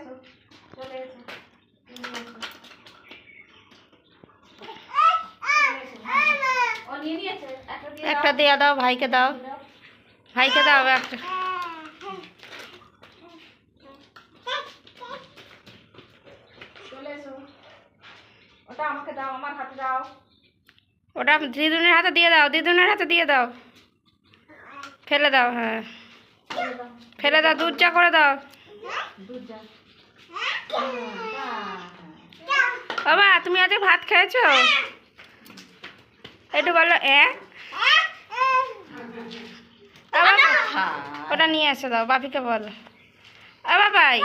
এসো চলে এসো একটা দিয়ে দাও। ভাইকে দাও। ভাইকে দাও একটা ওটা আমাকে হাতে দিদুনের হাতে দিয়ে দাও দিদুনের হাতে দিয়ে দাও। ফেলে দাও হ্যাঁ। ফেলে দাও দুধ চা করে দাও। দুধ বাবা, তুমি আজকে ভাত খেয়েছো? একটু বলো, এ? ওটা নিয়ে এসে দাও, বাপিকে বলো। এ, বাবাই।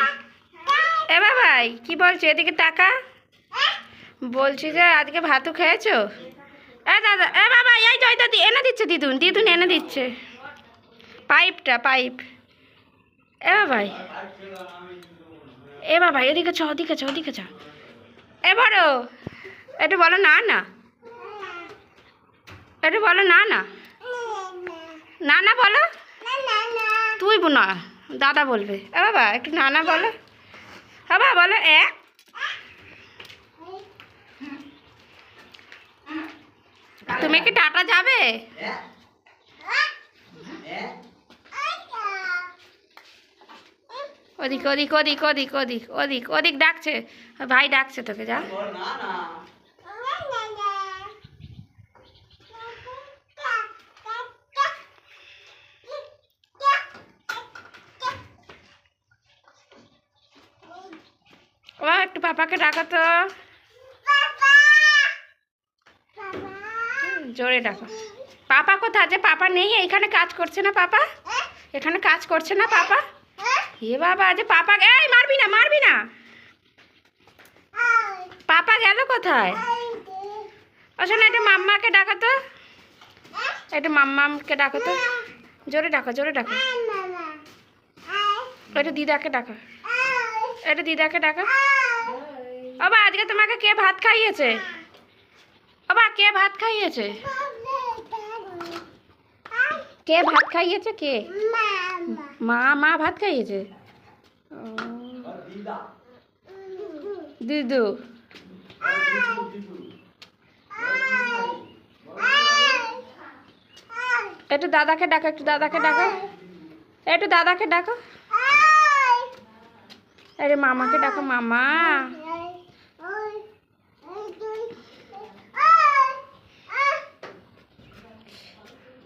এ, বাবাই, কি বলছো, এদিকে টাকা? বলছি যে, আজকে ভাতও খেয়েছো? এ, দাদা, এ, বাবা, এই তো তো এনে দিচ্ছে দিদুন দিদুন এনে দিচ্ছে। পাইপটা, পাইপ। এ, বাবাই। এ বাবা, এদিকে চ, ওদিকে চ ওদিকে চ। এ বড়, একটু বলো না না। একটু বলো না না। না না বলো। তুই না, দাদা বলবে। এ বাবা, একটু না না বলো। বাবা, বলো, এ। তুমি কি টাটা যাবে? ওদিক ওদিক ওদিক ওদিক ওদিক ওদিক ওদিক ডাকছে। ভাই ডাকছে তোকে, যা। ও, একটু পাপাকে ডাকো তো। জোরে ডাকো। পাপা কোথায়? আছে পাপা নেই, এখানে কাজ করছে না পাপা? এখানে কাজ করছে না পাপা? এ বাবা, যে পাপা এই, মারবি না মারবি না। পাপা গেল কোথায়? শোনো, একটু মাম্মাকে ডাকো তো। একটু মাম্মাকে ডাকো তো। জোরে ডাকো জোরে ডাকো। একটু দিদাকে ডাকো। একটু দিদাকে ডাকো। বাবা আজকে তোমাকে কে ভাত খাইয়েছে? বাবা কে ভাত খাইয়েছে? কে ভাত খাইয়েছে কে? মা মা ভাত খাইয়েছে? দিদু। একটু দাদাকে ডাকো, একটু দাদাকে ডাকো। একটু দাদাকে ডাকো। আরে মামাকে ডাকো, মামা।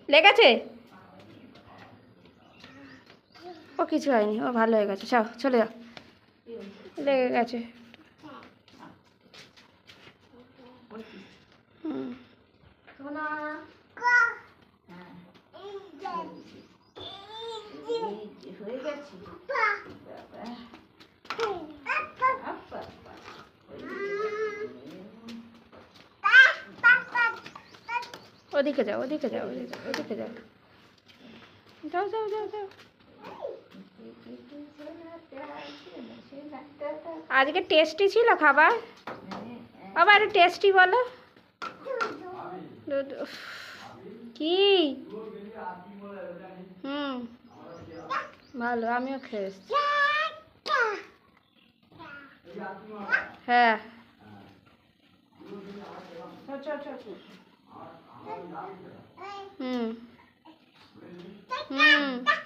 লেগেছে? ও, কিছু হয়নি। ও, ভালো হয়ে গেছে। যাও, চলে যাও। লেগে গেছে। হুম ওদিকে যাও ওদিকে যাও ওদিকে যাও। যাও যাও যাও যাও। আজকে টেস্টি ছিল খাবার? বাবা একটু টেস্টি বলো। কি? হুম, ভালো, আমিও খেয়ে এসছি। হ্যাঁ। হুম হুম।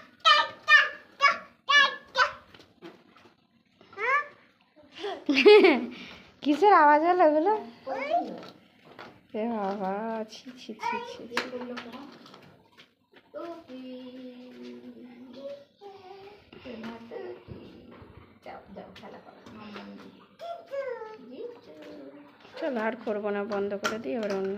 কিসের আওয়াজ হলো ওগুলো এ ছি ছি ছি। চলো আর করব না, বন্ধ করে দিই, এবার অন্য।